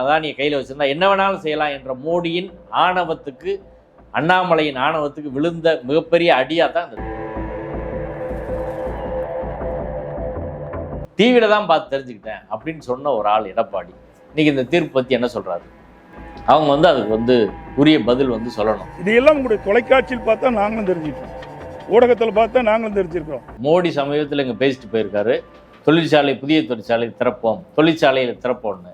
அதானியை கையில் வச்சிருந்தா என்ன வேணாலும் செய்யலாம் என்ற மோடியின் ஆணவத்துக்கு அண்ணாமலையின் ஆணவத்துக்கு விழுந்த மிகப்பெரிய அடியாக தான் இந்த டிவியில தான் பார்த்து தெரிஞ்சுக்கிட்டேன் அப்படின்னு சொன்ன ஒரு ஆள் எடப்பாடி. இன்னைக்கு இந்த தீர்ப்பு பற்றி என்ன சொல்றாரு? அவங்க வந்து அதுக்கு வந்து உரிய பதில் வந்து சொல்லணும். இதையெல்லாம் உங்களுடைய தொலைக்காட்சியில் பார்த்தா நாங்களும் தெரிஞ்சுக்கிட்டோம். ஊடகத்தில் பார்த்தா நாங்களும் தெரிஞ்சிருக்கோம் மோடி சமீபத்தில் இங்கே பேசிட்டு போயிருக்காரு. தொழிற்சாலை புதிய தொழிற்சாலை திறப்போம். தொழிற்சாலையில் திறப்போம்னு.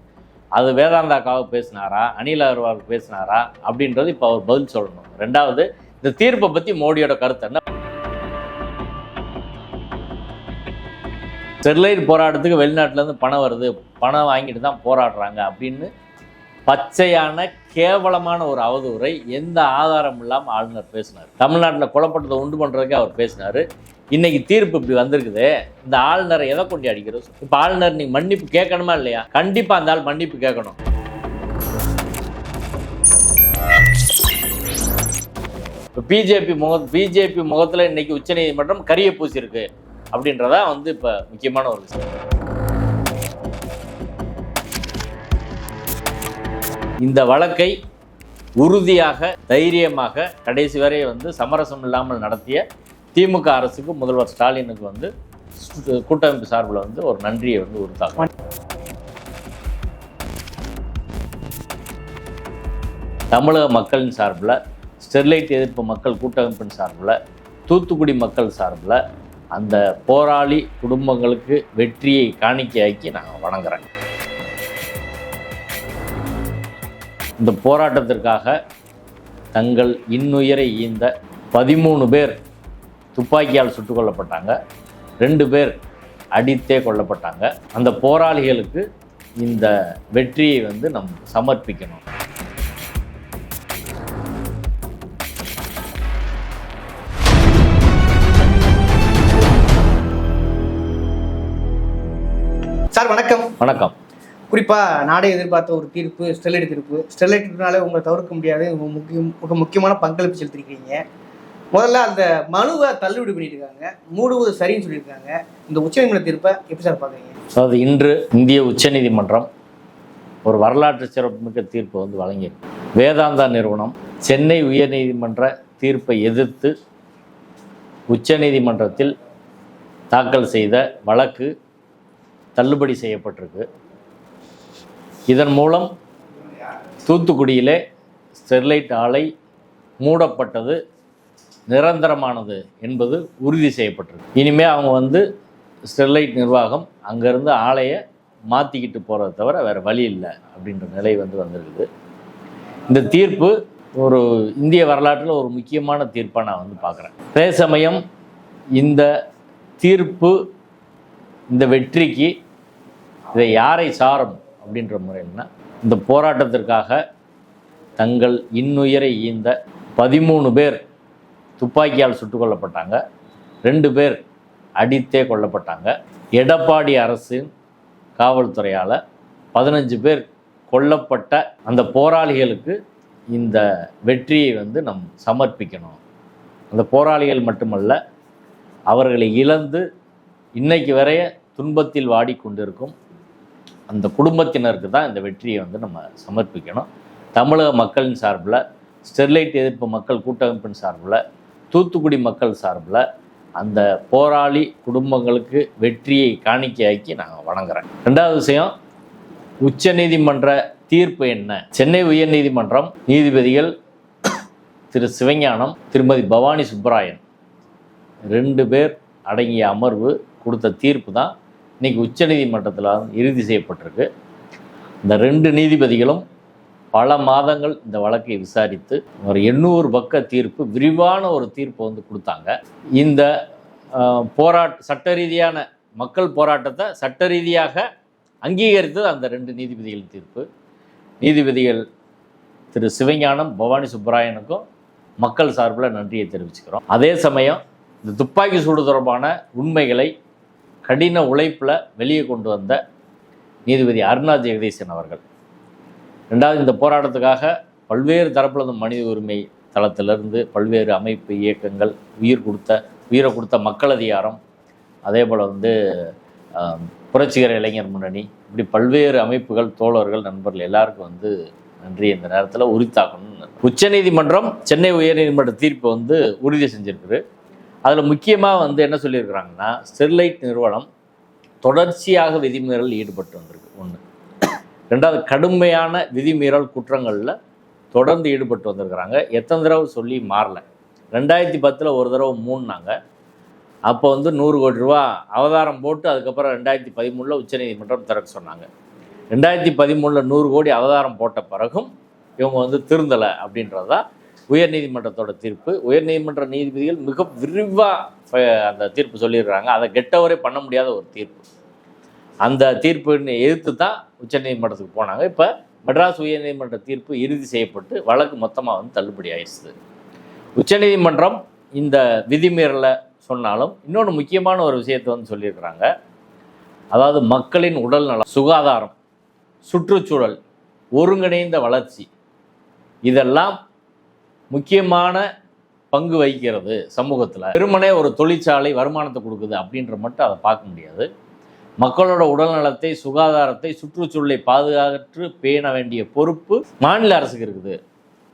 அது வேதாந்தாக்காக பேசினாரா? அனில் அகர்வால் பேசினாரா? அப்படின்றது இப்போ அவர் பதில் சொல்லணும். ரெண்டாவது இந்த தீர்ப்பை பற்றி மோடியோட கருத்து என்ன? ஸ்டெர்லைட் போராட்டத்துக்கு வெளிநாட்டிலேருந்து பணம் வருது. பணம் வாங்கிட்டு தான் போராடுறாங்க அப்படின்னு பச்சையான கேவலமான ஒரு அவதூறை எந்த ஆதாரம் இல்லாமல் ஆளுநர் பேசினார். தமிழ்நாட்டில் குழப்பட்டதை உண்டு பண்ணுறதுக்கே அவர் பேசினார். இன்னைக்கு தீர்ப்பு இப்படி வந்திருக்குது. இந்த ஆளுநரை எதை கொண்டு அடிக்கிறோம்? இப்போ ஆளுநர் நீ மன்னிப்பு கேட்கணுமா இல்லையா? கண்டிப்பாக அந்த ஆள் மன்னிப்பு கேட்கணும். இப்போ பிஜேபி முக பிஜேபி முகத்தில் இன்னைக்கு உச்சநீதிமன்றம் கரிய பூசியிருக்கு அப்படின்றதா வந்து இப்போ முக்கியமான ஒரு விஷயம். இந்த வழக்கை உறுதியாக தைரியமாக கடைசி வரை வந்து சமரசம் இல்லாமல் நடத்திய திமுக அரசுக்கு முதல்வர் ஸ்டாலினுக்கு வந்து கூட்டமைப்பு சார்பில் வந்து ஒரு நன்றியை வந்து உறுத்தாங்க தமிழக மக்களின் சார்பில் ஸ்டெர்லைட் எதிர்ப்பு மக்கள் கூட்டமைப்பின் சார்பில் தூத்துக்குடி மக்கள் சார்பில் அந்த போராளி குடும்பங்களுக்கு வெற்றியை காணிக்கையாக்கி நான் வணங்குறேன் இந்த போராட்டத்திற்காக தங்கள் இன்னுயிரை ஈந்த பதிமூணு பேர் துப்பாக்கியால் சுட்டுக் கொல்லப்பட்டாங்க. ரெண்டு பேர் அடித்தே கொல்லப்பட்டாங்க. அந்த போராளிகளுக்கு இந்த வெற்றியை வந்து நம் சமர்ப்பிக்கணும். சார் வணக்கம். வணக்கம். குறிப்பா நாடே எதிர்பார்த்த ஒரு தீர்ப்பு ஸ்டெர்லைட் தீர்ப்பு. ஸ்டெர்லைட்னால உங்களை தவிர்க்க முடியாது. உங்க முக்கியம் மிக முக்கியமான பங்களிப்பு செலுத்திருக்கீங்க. முதல்ல அந்த மனுவை தள்ளுபடி பண்ணியிருக்காங்க மூடுவது சரின்னு சொல்லியிருக்காங்க. இந்த உச்சநீதிமன்ற தீர்ப்பை எப்படி சார் பார்க்குறீங்க? அதாவது இன்று இந்திய உச்சநீதிமன்றம் ஒரு வரலாற்று சிறப்புமிக்க தீர்ப்பு வந்து வழங்கியிருக்கு வேதாந்தா நிறுவனம் சென்னை உயர்நீதிமன்ற தீர்ப்பை எதிர்த்து உச்சநீதிமன்றத்தில் தாக்கல் செய்த வழக்கு தள்ளுபடி செய்யப்பட்டிருக்கு. இதன் மூலம் தூத்துக்குடியிலே ஸ்டெர்லைட் ஆலை மூடப்பட்டது. நிரந்தரமானது என்பது உறுதி செய்யப்பட்டிருக்கு. இனிமே அவங்க வந்து ஸ்டெர்லைட் நிர்வாகம் அங்கேருந்து ஆலையை மாற்றிக்கிட்டு போகிறத தவிர வேறு வழி இல்லை அப்படின்ற நிலை வந்து வந்திருக்குது. இந்த தீர்ப்பு ஒரு இந்திய வரலாற்றில் ஒரு முக்கியமான தீர்ப்பாக நான் வந்து பார்க்குறேன். அதே சமயம் இந்த தீர்ப்பு இந்த வெற்றிக்கு இதை யாரை சாரும் அப்படின்ற முறையில்னா இந்த போராட்டத்திற்காக தங்கள் இன்னுயிரை ஈந்த பதிமூணு பேர் துப்பாக்கியால் சுட்டுக் கொல்லப்பட்டாங்க ரெண்டு பேர் அடித்தே கொல்லப்பட்டாங்க. எடப்பாடி அரசின் காவல்துறையால் பதினஞ்சு பேர் கொல்லப்பட்ட அந்த போராளிகளுக்கு இந்த வெற்றியை வந்து நம் சமர்ப்பிக்கணும். அந்த போராளிகள் மட்டுமல்ல அவர்களை இழந்து இன்னைக்கு வரைய துன்பத்தில் வாடிக்கொண்டிருக்கும் அந்த குடும்பத்தினருக்கு தான் இந்த வெற்றியை வந்து நம்ம சமர்ப்பிக்கணும். தமிழக மக்களின் சார்பில் ஸ்டெர்லைட் எதிர்ப்பு மக்கள் கூட்டமைப்பின் சார்பில் தூத்துக்குடி மக்கள் சார்பில் அந்த போராளி குடும்பங்களுக்கு வெற்றியை காணிக்கையாக்கி நாங்கள் வணங்குறேன் ரெண்டாவது விஷயம் உச்சநீதிமன்ற தீர்ப்பு என்ன? சென்னை உயர்நீதிமன்றம் நீதிபதிகள் திரு சிவஞானம் திருமதி பவானி சுப்பராயன் ரெண்டு பேர் அடங்கிய அமர்வு கொடுத்த தீர்ப்பு தான் இன்றைக்கி உச்சநீதிமன்றத்தில் இறுதி செய்யப்பட்டிருக்கு. இந்த ரெண்டு நீதிபதிகளும் பல மாதங்கள் இந்த வழக்கை விசாரித்து ஒரு எண்ணூறு பக்க தீர்ப்பு விரிவான ஒரு தீர்ப்பு வந்து கொடுத்தாங்க. இந்த போராட் போராட்ட சட்ட ரீதியான மக்கள் போராட்டத்தை சட்ட ரீதியாக அங்கீகரித்தது அந்த ரெண்டு நீதிபதிகள் தீர்ப்பு. நீதிபதிகள் திரு. சிவஞானம் பவானி சுப்பராயனுக்கும் மக்கள் சார்பில் நன்றியை தெரிவிச்சுக்கிறோம். அதே சமயம் இந்த துப்பாக்கி சூடு தொடர்பான உண்மைகளை கடின உழைப்பில் வெளியே கொண்டு வந்த நீதிபதி அருணா ஜெகதீசன் அவர்கள். ரெண்டாவது இந்த போராட்டத்துக்காக பல்வேறு தரப்பில் மனித உரிமை தளத்திலிருந்து பல்வேறு அமைப்பு இயக்கங்கள் உயிர் கொடுத்த உயிரை கொடுத்த மக்கள் அதிகாரம் அதே போல் வந்து புரட்சிகர இளைஞர் முன்னணி இப்படி பல்வேறு அமைப்புகள் தோழர்கள் நண்பர்கள் எல்லாருக்கும் வந்து நன்றி இந்த நேரத்தில் உரித்தாக்கணும்னு உச்சநீதிமன்றம் சென்னை உயர்நீதிமன்ற தீர்ப்பு வந்து உறுதி செஞ்சுருக்குது. அதில் முக்கியமாக வந்து என்ன சொல்லியிருக்கிறாங்கன்னா ஸ்டெர்லைட் நிறுவனம் தொடர்ச்சியாக விதிமீறல் ஈடுபட்டு வந்திருக்கு. ஒன்று ரெண்டாவது கடுமையான விதிமீறல் குற்றங்களில் தொடர்ந்து ஈடுபட்டு வந்திருக்கிறாங்க. எத்தனை தடவை சொல்லி மாறல. ரெண்டாயிரத்தி பத்தில் ஒரு தடவை மூணுனாங்க. அப்போ வந்து நூறு கோடி ரூபா அவதாரம் போட்டு அதுக்கப்புறம் ரெண்டாயிரத்தி பதிமூணில் உச்சநீதிமன்றம் திறக்க சொன்னாங்க. ரெண்டாயிரத்தி பதிமூணில் நூறு கோடி அவதாரம் போட்ட பிறகும் இவங்க வந்து திருந்தலை அப்படின்றது தான் உயர்நீதிமன்றத்தோட தீர்ப்பு. உயர்நீதிமன்ற நீதிபதிகள் மிக விரிவாக அந்த தீர்ப்பு சொல்லிடுறாங்க. அதை கெட்டவரே பண்ண முடியாத ஒரு தீர்ப்பு. அந்த தீர்ப்பினை எதிர்த்து தான் உச்சநீதிமன்றத்துக்கு போனாங்க. இப்போ மெட்ராஸ் உயர்நீதிமன்ற தீர்ப்பு இறுதி செய்யப்பட்டு வழக்கு மொத்தமாக வந்து தள்ளுபடி ஆயிடுச்சு. உச்சநீதிமன்றம் இந்த விதிமீறலை சொன்னாலும் இன்னொன்று முக்கியமான ஒரு விஷயத்தை வந்து சொல்லியிருக்கிறாங்க. அதாவது மக்களின் உடல் நலம் சுகாதாரம் சுற்றுச்சூழல் ஒருங்கிணைந்த வளர்ச்சி இதெல்லாம் முக்கியமான பங்கு வகிக்கிறது சமூகத்தில். வெறுமனே ஒரு தொழிற்சாலை வருமானத்தை கொடுக்குது அப்படின்ற மட்டும் அதை பார்க்க முடியாது. மக்களோட உடல் நலத்தை சுகாதாரத்தை சுற்றுச்சூழலை பாதுகாத்து பேண வேண்டிய பொறுப்பு மாநில அரசுக்கு இருக்குது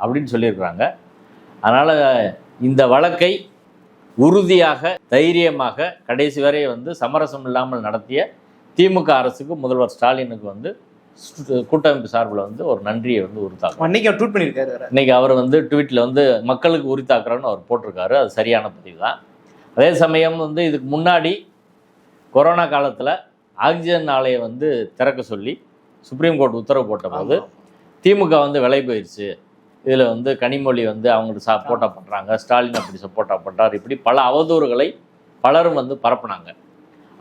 அப்படின்னு சொல்லியிருக்கிறாங்க. அதனால் இந்த வழக்கை உறுதியாக தைரியமாக கடைசி வரை வந்து சமரசம் இல்லாமல் நடத்திய திமுக அரசுக்கு முதல்வர் ஸ்டாலினுக்கு வந்து கூட்டமைப்பு சார்பில் வந்து ஒரு நன்றியை வந்து உறுத்தாக்கும் அன்னைக்கு அவர் ட்வீட் பண்ணியிருக்காரு இன்னைக்கு அவர் வந்து ட்வீட்டில் வந்து மக்களுக்கு உரித்தாக்குறோன்னு அவர் போட்டிருக்காரு. அது சரியான பதிவு தான். அதே சமயம் வந்து இதுக்கு முன்னாடி கொரோனா காலத்தில் ஆக்சிஜன் ஆலையை வந்து திறக்க சொல்லி சுப்ரீம் கோர்ட் உத்தரவு போட்டபோது திமுக வந்து விலை போயிடுச்சு இதில் வந்து கனிமொழி வந்து அவங்களுக்கு சப்போர்ட்டாக பண்ணுறாங்க ஸ்டாலின் அப்படி சப்போர்ட்டாக பண்ணுறாரு இப்படி பல அவதூறுகளை பலரும் வந்து பரப்புனாங்க.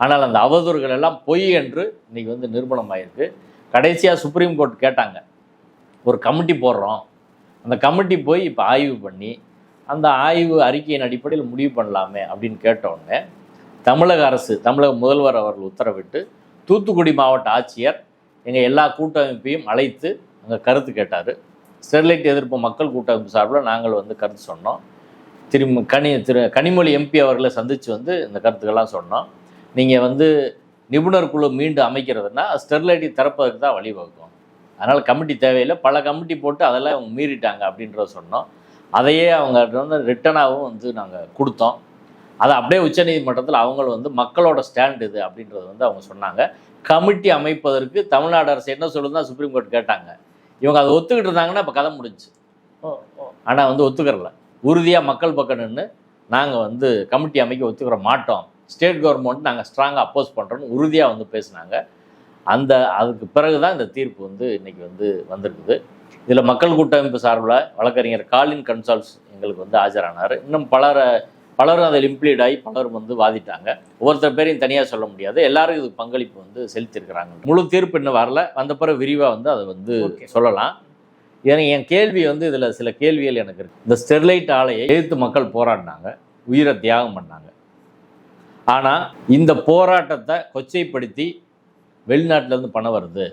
ஆனால் அந்த அவதூறுகள் எல்லாம் பொய் என்று இன்னைக்கு வந்து நிரூபணம் ஆயிருக்கு. கடைசியாக சுப்ரீம் கோர்ட் கேட்டாங்க. ஒரு கமிட்டி போடுறோம். அந்த கமிட்டி போய் இப்போ ஆய்வு பண்ணி அந்த ஆய்வு அறிக்கையின் அடிப்படையில் முடிவு பண்ணலாமே அப்படின்னு கேட்ட உடனே தமிழக அரசு தமிழக முதல்வர் அவர்கள் உத்தரவிட்டு தூத்துக்குடி மாவட்ட ஆட்சியர் எங்கள் எல்லா கூட்டமைப்பையும் அழைத்து அங்கே கருத்து கேட்டார். ஸ்டெர்லைட் எதிர்ப்பு மக்கள் கூட்டமைப்பு சார்பில் நாங்கள் வந்து கருத்து சொன்னோம். திரும்ப கனி திரு கனிமொழி எம்பி அவர்களை சந்தித்து வந்து இந்த கருத்துக்கள்லாம் சொன்னோம். நீங்கள் வந்து நிபுணர் குழு மீண்டும் அமைக்கிறதுனா ஸ்டெர்லைட்டை திறப்பதற்கு தான் வழிவகுக்கும். அதனால் கமிட்டி தேவையில்லை. பல கமிட்டி போட்டு அதெல்லாம் அவங்க மீறிட்டாங்க அப்படின்றத சொன்னோம். அதையே அவங்க வந்து ரிட்டனாகவும் வந்து நாங்கள் கொடுத்தோம். அதை அப்படியே உச்சநீதிமன்றத்தில் அவங்களும் வந்து மக்களோட ஸ்டாண்ட் இது அப்படின்றது வந்து அவங்க சொன்னாங்க. கமிட்டி அமைப்பதற்கு தமிழ்நாடு அரசு என்ன சொல்லுதுன்னா சுப்ரீம் கோர்ட் கேட்டாங்க. இவங்க அதை ஒத்துக்கிட்டு இருந்தாங்கன்னா இப்போ கதை ஓ ஆனால் வந்து ஒத்துக்கிறல. உறுதியாக மக்கள் பக்கம் நின்று நாங்கள் வந்து கமிட்டி அமைக்க ஒத்துக்கிற மாட்டோம். ஸ்டேட் கவர்மெண்ட் நாங்கள் ஸ்ட்ராங்காக அப்போஸ் பண்ணுறோன்னு உறுதியாக வந்து பேசினாங்க. அந்த அதுக்கு பிறகு தான் இந்த தீர்ப்பு வந்து இன்னைக்கு வந்து வந்திருக்குது. இதில் மக்கள் கூட்டமைப்பு சார்பில் வழக்கறிஞர் காலின் கன்சால்ஸ் எங்களுக்கு வந்து ஆஜரானார். இன்னும் பலரை பலரும் அதில் இம்ப்ளீட் ஆகி பலரும் வந்து வாதிட்டாங்க. ஒவ்வொருத்தர் பேரையும் தனியாக சொல்ல முடியாது. எல்லாரும் இதுக்கு பங்களிப்பு வந்து செலுத்தியிருக்கிறாங்க. முழு தீர்ப்பு இன்னும் வரல. வந்த பிறகு விரிவாக வந்து அதை வந்து. சொல்லலாம். ஏன்னா என் கேள்வி வந்து இதில் சில கேள்விகள் எனக்கு இருக்கு. இந்த ஸ்டெர்லைட் ஆலையை எதிர்த்து மக்கள் போராடினாங்க. உயிரை தியாகம் பண்ணாங்க. ஆனால் இந்த போராட்டத்தை கொச்சைப்படுத்தி வெளிநாட்டிலேருந்து பணம் வருது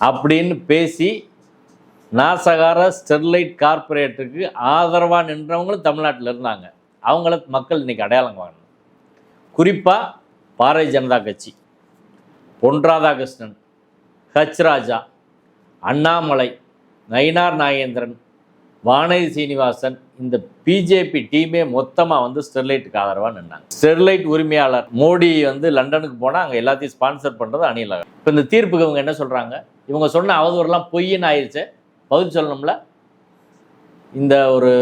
அப்படின்னு பேசி நாசகார ஸ்டெர்லைட் கார்ப்பரேட்டுக்கு ஆதரவாக நின்றவங்களும் தமிழ்நாட்டில் இருந்தாங்க. அவங்கள மக்கள் இன்னைக்கு அடையாளம் வாங்கணும் குறிப்பாக பாரதிய ஜனதா கட்சி. பொன் ராதாகிருஷ்ணன் ஹச் ராஜா அண்ணாமலை நயினார் நாகேந்திரன் வானதி சீனிவாசன் இந்த பிஜேபி டீமே மொத்தமாக வந்து ஸ்டெர்லைட்டுக்கு ஆதரவாக நின்னாங்க. ஸ்டெர்லைட் உரிமையாளர் மோடி வந்து லண்டனுக்கு போனால் அங்கே எல்லாத்தையும் ஸ்பான்சர் பண்ணுறது அணியில் இப்போ இந்த தீர்ப்புக்கு இவங்க என்ன சொல்கிறாங்க இவங்க சொன்ன அவதூறுலாம் பொய்ன்னு ஆயிடுச்சு பதில் சொல்லணும்ல? இந்த ஒரு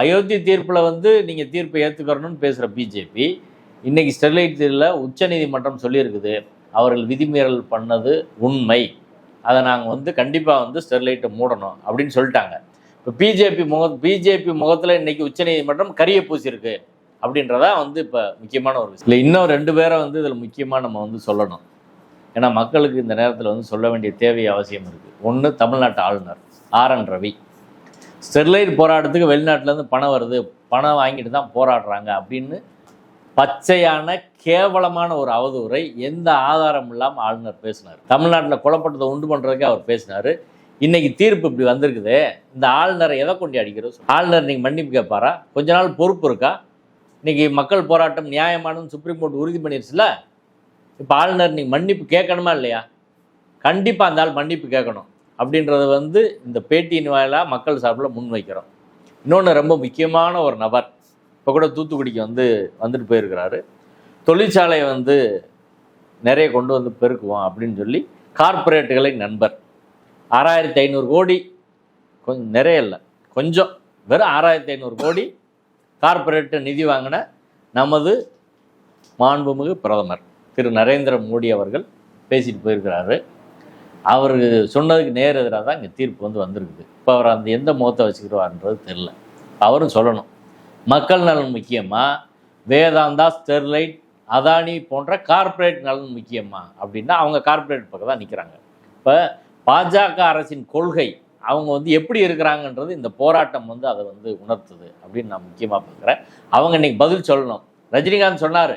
அயோத்தி தீர்ப்பில் வந்து நீங்கள் தீர்ப்பை ஏற்றுக்கிறணும்னு பேசுகிற பிஜேபி இன்னைக்கு ஸ்டெர்லைட்டில் உச்சநீதிமன்றம் சொல்லியிருக்குது. அவர்கள் விதிமீறல் பண்ணது உண்மை. அதை நாங்கள் வந்து கண்டிப்பாக வந்து ஸ்டெர்லைட்டை மூடணும் அப்படின்னு சொல்லிட்டாங்க. இப்போ பிஜேபி முக பிஜேபி முகத்தில் இன்னைக்கு உச்சநீதிமன்றம் கரிய பூசியிருக்கு அப்படின்றதா வந்து இப்போ முக்கியமான ஒரு விஷயம். இல்லை இன்னும் ரெண்டு பேரை வந்து இதில் முக்கியமாக நம்ம வந்து சொல்லணும். ஏன்னா மக்களுக்கு இந்த நேரத்தில் வந்து சொல்ல வேண்டிய தேவை அவசியம் இருக்குது ஒன்று தமிழ்நாட்டு ஆளுநர் ஆர் என் ரவி. ஸ்டெர்லைட் போராட்டத்துக்கு வெளிநாட்டிலேருந்து பணம் வருது. பணம் வாங்கிட்டு தான் போராடுறாங்க அப்படின்னு பச்சையான கேவலமான ஒரு அவதூறை எந்த ஆதாரம் இல்லாமல் ஆளுநர் பேசினார். தமிழ்நாட்டில் கொலப்பட்டதை உண்டு பண்ணுறதுக்கே அவர் பேசினார். இன்னைக்கு தீர்ப்பு இப்படி வந்திருக்குது. இந்த ஆளுநரை எதை கொண்டு அடிக்கிறோம் ஆளுநர் நீங்கள் மன்னிப்பு கேட்பாரா? கொஞ்ச நாள் பொறுப்பு இருக்கா? இன்னைக்கு மக்கள் போராட்டம் நியாயமானு சுப்ரீம் கோர்ட் உறுதி பண்ணிருச்சுல? இப்போ ஆளுநர் நீங்கள் மன்னிப்பு கேட்கணுமா இல்லையா? கண்டிப்பாக அந்த ஆள் மன்னிப்பு கேட்கணும். அப்படின்றத வந்து இந்த பேட்டியின் வாயிலாக மக்கள் சார்பில் முன்வைக்கிறோம் இன்னொன்று ரொம்ப முக்கியமான ஒரு நபர் இப்போ கூட தூத்துக்குடிக்கு வந்து வந்துட்டு போயிருக்கிறாரு. தொழிற்சாலையை வந்து நிறைய கொண்டு வந்து பெருக்குவோம் அப்படின்னு சொல்லி கார்ப்பரேட்டுகளை நண்பர். ஆறாயிரத்தி ஐநூறு கோடி கொஞ்சம் நிறைய இல்லை. கொஞ்சம் வெறும் ஆறாயிரத்தி ஐநூறு கோடி கார்ப்பரேட்டு நிதி வாங்கின நமது மாண்புமிகு பிரதமர் திரு நரேந்திர மோடி அவர்கள் பேசிட்டு போயிருக்கிறாரு. அவர் சொன்னதுக்கு நேர் எதிராக தான் இங்கே தீர்ப்பு வந்து வந்திருக்குது. இப்போ அவர் அந்த எந்த முகத்தை வச்சுக்கிறவான்றது தெரில அவரும் சொல்லணும். மக்கள் நலன் முக்கியமாக வேதாந்தா ஸ்டெர்லைட் அதானி போன்ற கார்ப்பரேட் நலன் முக்கியமாக அப்படின்னா அவங்க கார்ப்பரேட் பக்கம் தான் நிற்கிறாங்க இப்போ பாஜக அரசின் கொள்கை அவங்க வந்து எப்படி இருக்கிறாங்கன்றது இந்த போராட்டம் வந்து அதை வந்து உணர்த்துது அப்படின்னு நான் முக்கியமாக பார்க்குறேன். அவங்க இன்னைக்கு பதில் சொல்லணும். ரஜினிகாந்த் சொன்னார்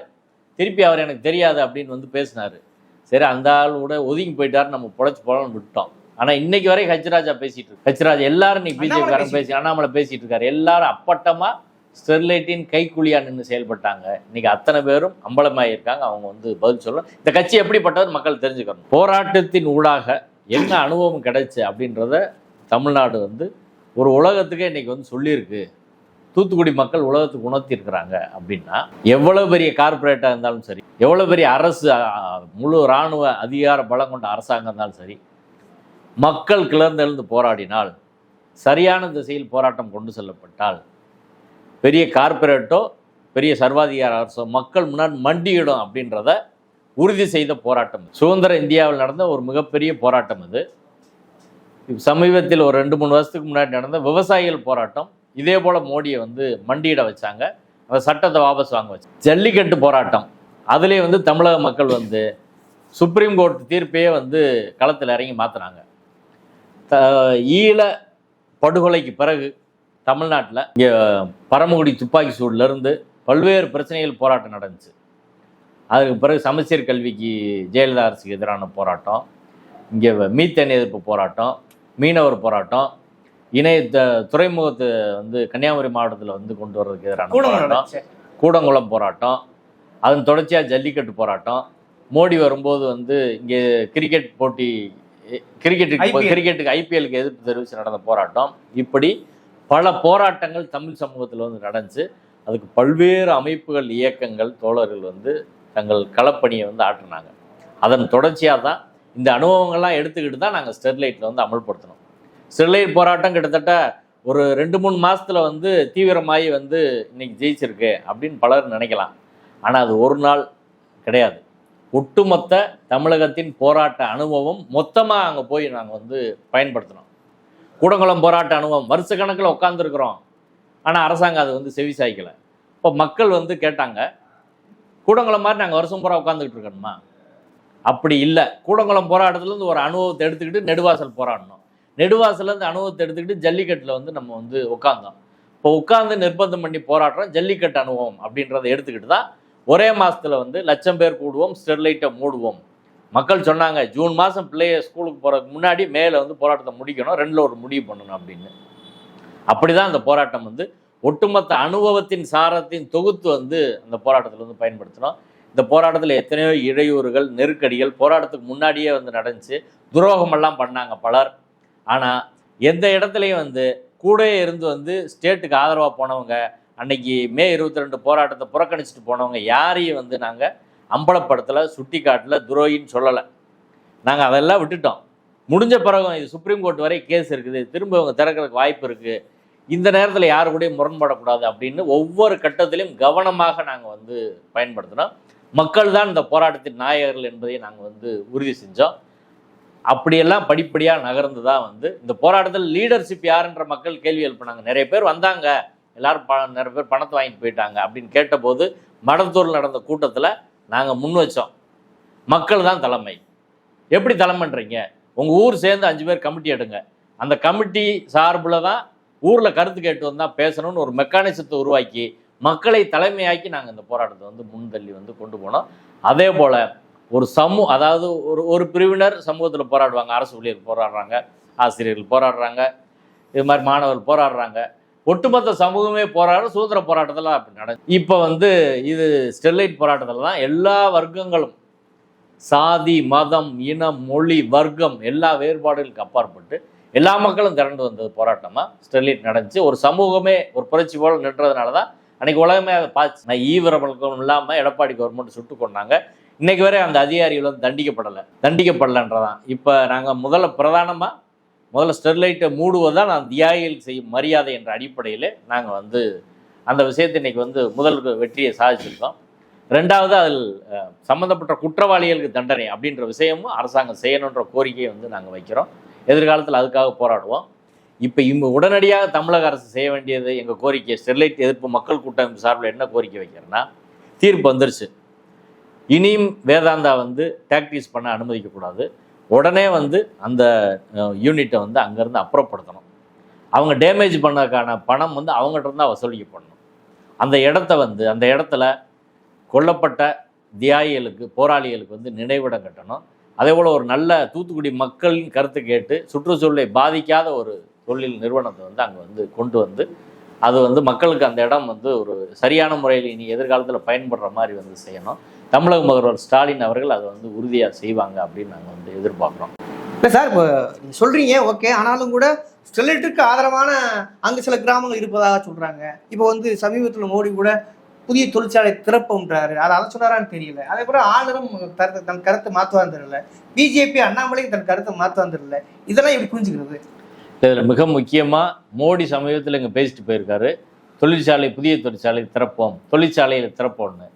திருப்பி அவர் எனக்கு தெரியாது அப்படின்னு வந்து பேசினார். சரி அந்த ஆள் கூட ஒதுங்கி போயிட்டாரு நம்ம புழைச்சி போகலாம்னு விட்டோம். ஆனால் இன்னைக்கு வரை ஹச்ராஜா பேசிட்டு இருக்கு. ஹச்ராஜ் எல்லாரும் இன்னைக்கு அண்ணாமலை பிஜேபி பேசி அண்ணாமலை பேசிட்டு இருக்காரு. எல்லாரும் அப்பட்டமா ஸ்டெர்லைட்டின் கைக்குழியா நின்று செயல்பட்டாங்க. இன்னைக்கு அத்தனை பேரும் அம்பலமாயிருக்காங்க அவங்க வந்து பதில் சொல்லணும். இந்த கட்சி எப்படிப்பட்டது மக்கள் தெரிஞ்சுக்கணும். போராட்டத்தின் ஊடாக என்ன அனுபவம் கிடைச்சு அப்படின்றத தமிழ்நாடு வந்து ஒரு உலகத்துக்கே இன்னைக்கு வந்து சொல்லியிருக்கு. தூத்துக்குடி மக்கள் உலகத்துக்கு உணர்த்தியிருக்கிறாங்க அப்படின்னா எவ்வளவு பெரிய கார்ப்பரேட்டாக இருந்தாலும் சரி எவ்வளோ பெரிய அரசு முழு இராணுவ அதிகார பலம் கொண்ட அரசாங்கம் இருந்தாலும் சரி மக்கள் கிளர்ந்தெழுந்து போராடினால் சரியான திசையில் போராட்டம் கொண்டு செல்லப்பட்டால் பெரிய கார்ப்பரேட்டோ பெரிய சர்வாதிகார அரசோ மக்கள் முன்னாடி மண்டியிடும் அப்படின்றத உறுதி செய்த போராட்டம். சுதந்திர இந்தியாவில் நடந்த ஒரு மிகப்பெரிய போராட்டம் இது சமீபத்தில் ஒரு ரெண்டு மூணு வருஷத்துக்கு முன்னாடி நடந்த விவசாயிகள் போராட்டம். இதே போல் மோடியை வந்து மண்டியிட வச்சாங்க. அந்த சட்டத்தை வாபஸ் வாங்க வச்சு ஜல்லிக்கட்டு போராட்டம். அதுலேயே வந்து தமிழக மக்கள் வந்து சுப்ரீம் கோர்ட் தீர்ப்பையே வந்து களத்தில் இறங்கி மாற்றினாங்க த ஈழ படுகொலைக்கு பிறகு தமிழ்நாட்டில் இங்கே பரமக்குடி துப்பாக்கி சூடுலேருந்து பல்வேறு பிரச்சனைகள் போராட்டம் நடந்துச்சு. அதுக்கு பிறகு சமச்சீர் கல்விக்கு ஜெயலலிதா அரசுக்கு எதிரான போராட்டம். இங்கே மீத்தேன் எதிர்ப்பு போராட்டம் மீனவர் போராட்டம் இணைய த- துறைமுகத்து வந்து கன்னியாகுமரி மாவட்டத்தில் வந்து கொண்டு வர்றதுக்கு எதிரான போராட்டம். கூடங்குளம் போராட்டம் அதன் தொடர்ச்சியாக ஜல்லிக்கட்டு போராட்டம். மோடி வரும்போது வந்து இங்கே கிரிக்கெட் போட்டி கிரிக்கெட்டுக்கு. கிரிக்கெட்டுக்கு ஐபிஎலுக்கு எதிர்ப்பு தெரிவித்து நடந்த போராட்டம். இப்படி பல போராட்டங்கள் தமிழ் சமூகத்தில் வந்து நடந்துச்சு. அதுக்கு பல்வேறு அமைப்புகள் இயக்கங்கள் தோழர்கள் வந்து தங்கள் களப்பணியை வந்து ஆற்றினாங்க. அதன் தொடர்ச்சியாக தான் இந்த அனுபவங்கள்லாம் எடுத்துக்கிட்டு தான் நாங்கள் ஸ்டெர்லைட்டில் வந்து அமல்படுத்தினோம். ஸ்டெர்லைட் போராட்டம் கிட்டத்தட்ட ஒரு ரெண்டு மூணு மாசத்துல வந்து தீவிரமாகி வந்து இன்னைக்கு ஜெயிச்சிருக்கு அப்படின்னு பலர் நினைக்கலாம். ஆனால் அது ஒரு நாள் கிடையாது. ஒட்டுமொத்த தமிழகத்தின் போராட்ட அனுபவம் மொத்தமாக அங்கே போய் நாங்கள் வந்து பயன்படுத்தினோம். கூடங்குளம் போராட்ட அனுபவம். வருஷ கணக்கில் உட்காந்துருக்குறோம் ஆனால் அரசாங்கம் அது வந்து செவி சாய்க்கலை. இப்போ மக்கள் வந்து கேட்டாங்க கூடங்குளம் மாதிரி நாங்கள் வருஷம் பூரா உட்காந்துக்கிட்டு இருக்கணுமா? அப்படி இல்லை. கூடங்குளம் போராட்டத்துலேருந்து ஒரு அனுபவத்தை எடுத்துக்கிட்டு நெடுவாசல் போராடணும் நெடுவாசல்லேருந்து அனுபவத்தை எடுத்துக்கிட்டு ஜல்லிக்கட்டில் வந்து நம்ம வந்து உட்காந்தோம் இப்போ உட்காந்து நிர்பந்தம் பண்ணி போராடுறோம் ஜல்லிக்கட்டு அனுபவம் அப்படின்றத எடுத்துக்கிட்டு தான் ஒரே மாதத்தில் வந்து லட்சம் பேர் கூடுவோம் ஸ்டெர்லைட்டை மூடுவோம். மக்கள் சொன்னாங்க ஜூன் மாதம் பிள்ளைய ஸ்கூலுக்கு போகிறதுக்கு முன்னாடி மேலே வந்து போராட்டத்தை முடிக்கணும் ரெண்டில் ஒரு முடிவு பண்ணணும் அப்படின்னு. அப்படிதான் அந்த போராட்டம் வந்து ஒட்டுமொத்த அனுபவத்தின் சாரத்தின் தொகுத்து வந்து அந்த போராட்டத்தில் வந்து பயன்படுத்தினோம். இந்த போராட்டத்தில் எத்தனையோ இடையூறுகள் நெருக்கடிகள் போராட்டத்துக்கு முன்னாடியே வந்து நடந்துச்சு. துரோகமெல்லாம் பண்ணாங்க பலர். ஆனால் எந்த இடத்துலையும் வந்து கூடயே இருந்து வந்து ஸ்டேட்டுக்கு ஆதரவாக போனவங்க அன்னைக்கு மே இருபத்தி ரெண்டு போராட்டத்தை புறக்கணிச்சிட்டு போனவங்க யாரையும் வந்து நாங்கள் அம்பலப்படுத்தலை சுட்டி காட்டல துரோகின்னு சொல்லலை. நாங்கள் அதெல்லாம் விட்டுட்டோம். முடிஞ்ச பிறகும் இது சுப்ரீம் கோர்ட் வரை கேஸ் இருக்குது. திரும்ப இவங்க திறக்கிறதுக்கு வாய்ப்பு இருக்குது இந்த நேரத்தில் யாரு கூடயும் முரண்படக்கூடாது அப்படின்னு ஒவ்வொரு கட்டத்திலையும் கவனமாக நாங்கள் வந்து பயன்படுத்தினோம். மக்கள் தான் இந்த போராட்டத்தின் நாயகர்கள் என்பதை நாங்கள் வந்து உறுதி செஞ்சோம். அப்படியெல்லாம் படிப்படியாக நகர்ந்து தான் வந்து இந்த போராட்டத்தில் லீடர்ஷிப் யாருன்ற மக்கள் கேள்வி எழுப்பினாங்க. நிறைய பேர் வந்தாங்க. எல்லாரும் ப நிறைய பேர் பணத்தை வாங்கிட்டு போயிட்டாங்க அப்படின்னு கேட்டபோது மடத்தூரில் நடந்த கூட்டத்தில் நாங்கள் முன் வச்சோம். மக்கள் தான் தலைமை. எப்படி தலைமைன்றீங்க? உங்கள் ஊர் சேர்ந்து அஞ்சு பேர் கமிட்டி எடுங்க. அந்த கமிட்டி சார்பில் தான் ஊரில் கருத்து கேட்டு வந்தால் பேசணும்னு ஒரு மெக்கானிசத்தை உருவாக்கி மக்களை தலைமையாக்கி நாங்கள் இந்த போராட்டத்தை வந்து முன்தள்ளி வந்து கொண்டு போனோம். அதே போல் ஒரு சமூ அதாவது ஒரு ஒரு பிரிவினர் சமூகத்தில் போராடுவாங்க. அரசு ஊழியர்கள் போராடுறாங்க ஆசிரியர்கள் போராடுறாங்க இது மாதிரி மாணவர்கள் போராடுறாங்க. ஒட்டுமொத்த சமூகமே போராடும் சுதந்திர போராட்டத்தில் அப்படி நடந்து இப்போ வந்து இது ஸ்டெர்லைட் போராட்டத்தில் தான் எல்லா வர்க்கங்களும் சாதி மதம் இனம் மொழி வர்க்கம் எல்லா வேறுபாடுகளுக்கு அப்பாற்பட்டு எல்லா மக்களும் திரண்டு வந்தது போராட்டமாக ஸ்டெர்லைட் நடந்துச்சு. ஒரு சமூகமே ஒரு புரட்சி போல் நின்றதுனால தான் அன்னைக்கு உலகமே அதை பார்த்து நான் ஈவிரவழக்கம் இல்லாமல் எடப்பாடி கவர்மெண்ட் சுட்டு கொண்டாங்க. இன்னைக்கு வரை அந்த அதிகாரிகள் வந்து தண்டிக்கப்படலை தண்டிக்கப்படலைன்றதான். இப்போ நாங்கள் முதல்ல பிரதானமாக முதல்ல ஸ்டெர்லைட்டை மூடுவதுதான் நான் தியாகிகள் செய்யும் மரியாதை என்ற அடிப்படையில் நாங்கள் வந்து அந்த விஷயத்தை இன்னைக்கு வந்து முதல் வெற்றியை சாதிச்சிருக்கோம். ரெண்டாவது அதில் சம்மந்தப்பட்ட குற்றவாளிகளுக்கு தண்டனை அப்படின்ற விஷயமும் அரசாங்கம் செய்யணுன்ற கோரிக்கையை வந்து நாங்கள் வைக்கிறோம். எதிர்காலத்தில் அதுக்காக போராடுவோம். இப்போ இம்ம உடனடியாக தமிழக அரசு செய்ய வேண்டியது எங்கள் கோரிக்கை ஸ்டெர்லைட் எதிர்ப்பு மக்கள் கூட்டமைப்பு சார்பில் என்ன கோரிக்கை வைக்கிறேன்னா தீர்ப்பு வந்துருச்சு. இனியும் வேதாந்தா வந்து டாக்டிஸ் பண்ண அனுமதிக்கக்கூடாது. உடனே வந்து அந்த யூனிட்டை வந்து அங்கேருந்து அப்புறப்படுத்தணும். அவங்க டேமேஜ் பண்ணதுக்கான பணம் வந்து அவங்ககிட்ட இருந்தால் வசூலிக்கப்படணும் அந்த இடத்த வந்து அந்த இடத்துல கொல்லப்பட்ட தியாகிகளுக்கு போராளிகளுக்கு வந்து நினைவிடம் கட்டணும். அதே போல் ஒரு நல்ல தூத்துக்குடி மக்களின் கருத்து கேட்டு சுற்றுச்சூழலை பாதிக்காத ஒரு தொழில் நிறுவனத்தை வந்து அங்கே வந்து கொண்டு வந்து அது வந்து மக்களுக்கு அந்த இடம் வந்து ஒரு சரியான முறையில் இனி எதிர்காலத்தில் பயன்படுற மாதிரி வந்து செய்யணும். தமிழக முதல்வர் ஸ்டாலின் அவர்கள் அதை வந்து உறுதியாக செய்வாங்க அப்படின்னு நாங்கள் வந்து எதிர்பார்க்குறோம். இல்லை சார் இப்போ நீங்கள் சொல்கிறீங்க ஓகே. ஆனாலும் கூட ஸ்டெர்லைட்டுக்கு ஆதரவான அங்கு சில கிராமங்கள் இருப்பதாக சொல்கிறாங்க இப்போ வந்து சமீபத்தில் மோடி கூட புதிய தொழிற்சாலை திறப்போம்ன்றாரு. அதை அதை சொல்கிறாரான்னு தெரியல. அதே போல ஆளுநரும் கருத்தை தன் கருத்தை மாற்றுவான்னு தெரியல. பிஜேபி அண்ணாமலையும் தன் கருத்தை மாற்றுவான்னு தெரியல. இதெல்லாம் எப்படி புரிஞ்சுக்கிறது? இதில் மிக முக்கியமாக மோடி சமீபத்தில் இங்கே பேசிட்டு போயிருக்காரு. தொழிற்சாலை புதிய தொழிற்சாலை திறப்போம். தொழிற்சாலையில் திறப்போம்னு.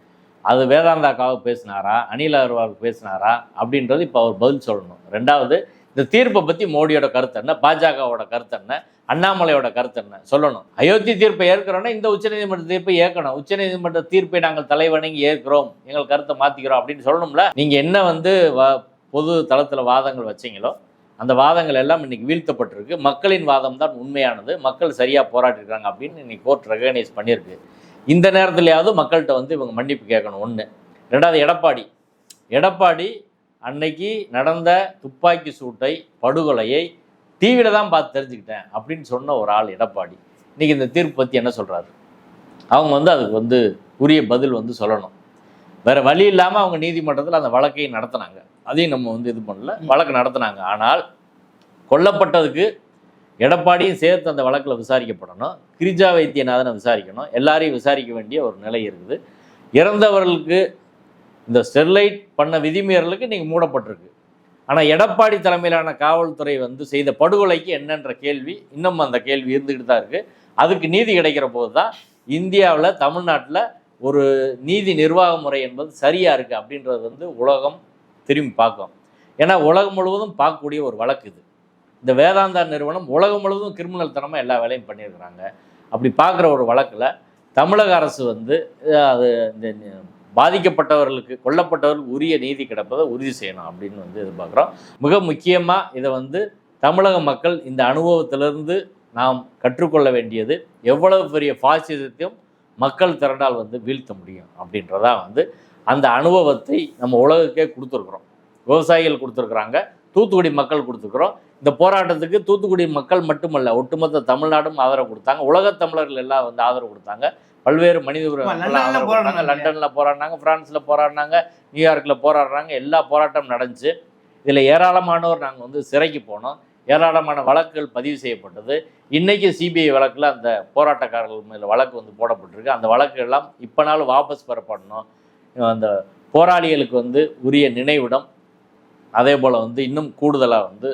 அது வேதாந்தாக்காக பேசினாரா அனில் அகர்வால் பேசினாரா அப்படின்றது இப்போ அவர் பதில் சொல்லணும். ரெண்டாவது இந்த தீர்ப்பை பற்றி மோடியோட கருத்து என்ன பாஜகவோட கருத்து என்ன அண்ணாமலையோட கருத்து என்ன? சொல்லணும். அயோத்தி தீர்ப்பை ஏற்கிறோன்னா இந்த உச்சநீதிமன்ற தீர்ப்பை ஏற்கணும். உச்சநீதிமன்ற தீர்ப்பை நாங்கள் தலைவணங்கி ஏற்கிறோம். எங்கள் கருத்தை மாற்றிக்கிறோம் அப்படின்னு சொல்லணும்ல. நீங்கள் என்ன வந்து வ- பொது தளத்தில் வாதங்கள் வச்சிங்களோ அந்த வாதங்கள் எல்லாம் இன்னைக்கு வீழ்த்தப்பட்டிருக்கு. மக்களின் வாதம் தான் உண்மையானது. மக்கள் சரியாக போராட்டிருக்காங்க அப்படின்னு இன்னைக்கு கோர்ட் ரெகனைஸ் பண்ணியிருக்கு. இந்த நேரத்துலையாவது மக்கள்கிட்ட வந்து இவங்க மன்னிப்பு கேட்கணும். ஒன்று ரெண்டாவது எடப்பாடி. எடப்பாடி அன்னைக்கு நடந்த துப்பாக்கி சூட்டை படுகொலையை டிவியில் தான் பார்த்து தெரிஞ்சுக்கிட்டேன் அப்படின்னு சொன்ன ஒரு ஆள் எடப்பாடி. இன்றைக்கி இந்த தீர்ப்பு பற்றி என்ன சொல்கிறாரு அவங்க வந்து அதுக்கு வந்து உரிய பதில் வந்து சொல்லணும். வேறு வழி இல்லாமல் அவங்க நீதிமன்றத்தில் அந்த வழக்கையும் நடத்தினாங்க. அதையும் நம்ம வந்து இது பண்ணல. வழக்கு நடத்தினாங்க. ஆனால் கொல்லப்பட்டதுக்கு எடப்பாடியும் சேர்த்து அந்த வழக்கில் விசாரிக்கப்படணும். கிரிஜா வைத்தியநாதனை விசாரிக்கணும். எல்லாரையும் விசாரிக்க வேண்டிய ஒரு நிலை இருக்குது. இறந்தவர்களுக்கு இந்த ஸ்டெர்லைட் பண்ண விதிமீறலுக்கு நீங்கள் மூடப்பட்டிருக்கு. ஆனால் எடப்பாடி தலைமையிலான காவல்துறை வந்து செய்த படுகொலைக்கு என்னன்ற கேள்வி இன்னும் அந்த கேள்வி இருந்துக்கிட்டு தான் இருக்குது அதுக்கு நீதி கிடைக்கிற போது தான் இந்தியாவில் தமிழ்நாட்டில் ஒரு நீதி நிர்வாக முறை என்பது சரியாக இருக்குது அப்படின்றது வந்து உலகம் திரும்பி பார்க்கும். ஏன்னா உலகம் முழுவதும் பார்க்கக்கூடிய ஒரு வழக்கு இது. இந்த வேதாந்தா நிறுவனம் உலகம் முழுவதும் கிரிமினல் தனமாக எல்லா வேலையும் பண்ணியிருக்கிறாங்க. அப்படி பார்க்குற ஒரு வழக்கில் தமிழக அரசு வந்து அது இந்த பாதிக்கப்பட்டவர்களுக்கு கொல்லப்பட்டவர்களுக்கு உரிய நீதி கிடைப்பதை உறுதி செய்யணும் அப்படின்னு வந்து எதிர்பார்க்குறோம். மிக முக்கியமாக இதை வந்து தமிழக மக்கள் இந்த அனுபவத்திலிருந்து நாம் கற்றுக்கொள்ள வேண்டியது எவ்வளவு பெரிய பாசிசத்தையும் மக்கள் திரண்டால் வந்து வீழ்த்த முடியும் அப்படின்றதா வந்து அந்த அனுபவத்தை நம்ம உலகுக்கே கொடுத்துருக்குறோம். விவசாயிகள் கொடுத்துருக்குறாங்க. தூத்துக்குடி மக்கள் கொடுத்துருக்குறோம். இந்த போராட்டத்துக்கு தூத்துக்குடி மக்கள் மட்டுமல்ல ஒட்டுமொத்த தமிழ்நாடும் ஆதரவு கொடுத்தாங்க. உலகத் தமிழர்கள் எல்லாம் வந்து ஆதரவு கொடுத்தாங்க. பல்வேறு மனித போராடினாங்க. லண்டன்ல போராடினாங்க பிரான்ஸ்ல போராடினாங்க நியூயார்க்ல போராடுறாங்க. எல்லா போராட்டம் நடந்துச்சு. இதுல ஏராளமானோர் நாங்கள் வந்து சிறைக்கு போனோம். ஏராளமான வழக்குகள் பதிவு செய்யப்பட்டது. இன்னைக்கு சிபிஐ வழக்கில் அந்த போராட்டக்காரர்கள் மேல வழக்கு வந்து போடப்பட்டிருக்கு. அந்த வழக்கு எல்லாம் இப்போனாலும் வாபஸ் பெறப்படணும். அந்த போராளிகளுக்கு வந்து உரிய நினைவிடம் அதே போல் வந்து இன்னும் கூடுதலாக வந்து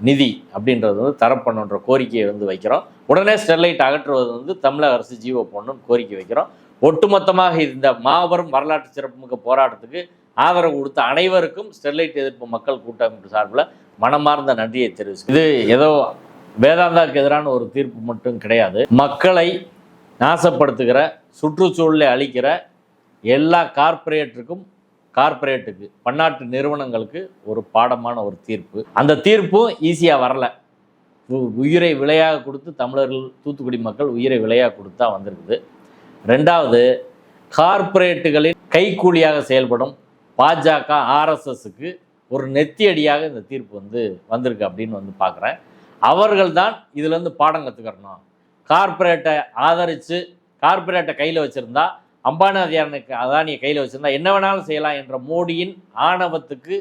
நிதி அப்படின்றது வந்து தரப்பண்ணுன்ற கோரிக்கையை வந்து வைக்கிறோம். உடனே ஸ்டெர்லைட் அகற்றுவது வந்து தமிழக அரசு ஜீவோ போடணும்னு கோரிக்கை வைக்கிறோம். ஒட்டுமொத்தமாக இந்த மாபெரும் வரலாற்று சிறப்புமிக்க போராட்டத்துக்கு ஆதரவு கொடுத்த அனைவருக்கும் ஸ்டெர்லைட் எதிர்ப்பு மக்கள் கூட்டமைப்பு சார்பில் மனமார்ந்த நன்றியை தெரிவிச்சு இது ஏதோ வேதாந்தாக்கு எதிரான ஒரு தீர்ப்பு மட்டும் கிடையாது. மக்களை நாசப்படுத்துகிற சுற்றுச்சூழலை அழிக்கிற எல்லா கார்ப்பரேட்டுக்கும் கார்ப்பரேட்டுக்கு பன்னாட்டு நிறுவனங்களுக்கு ஒரு பாடமான ஒரு தீர்ப்பு. அந்த தீர்ப்பும் ஈஸியாக வரல. உயிரை விலையாக கொடுத்து தமிழர்கள் தூத்துக்குடி மக்கள் உயிரை விலையாக கொடுத்தா வந்திருக்குது. ரெண்டாவது கார்ப்பரேட்டுகளின் கைக்கூலியாக செயல்படும் பாஜக ஆர்எஸ்எஸ்க்கு ஒரு நெத்தியடியாக இந்த தீர்ப்பு வந்து வந்திருக்கு அப்படின்னு வந்து பார்க்குறேன் அவர்கள் தான் இதுலேருந்து பாடம் கற்றுக்கிறணும் கார்ப்பரேட்டை ஆதரித்து கார்ப்பரேட்டை கையில் வச்சுருந்தா அம்பானி அதிகாரனுக்கு அதானியை கையில் வச்சிருந்தா என்ன வேணாலும் செய்யலாம் என்ற மோடியின் ஆணவத்துக்கு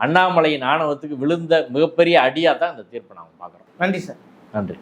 அண்ணாமலையின் ஆணவத்துக்கு விழுந்த மிகப்பெரிய அடியாக தான் இந்த தீர்ப்பை நாங்கள் பார்க்குறோம். நன்றி சார். நன்றி.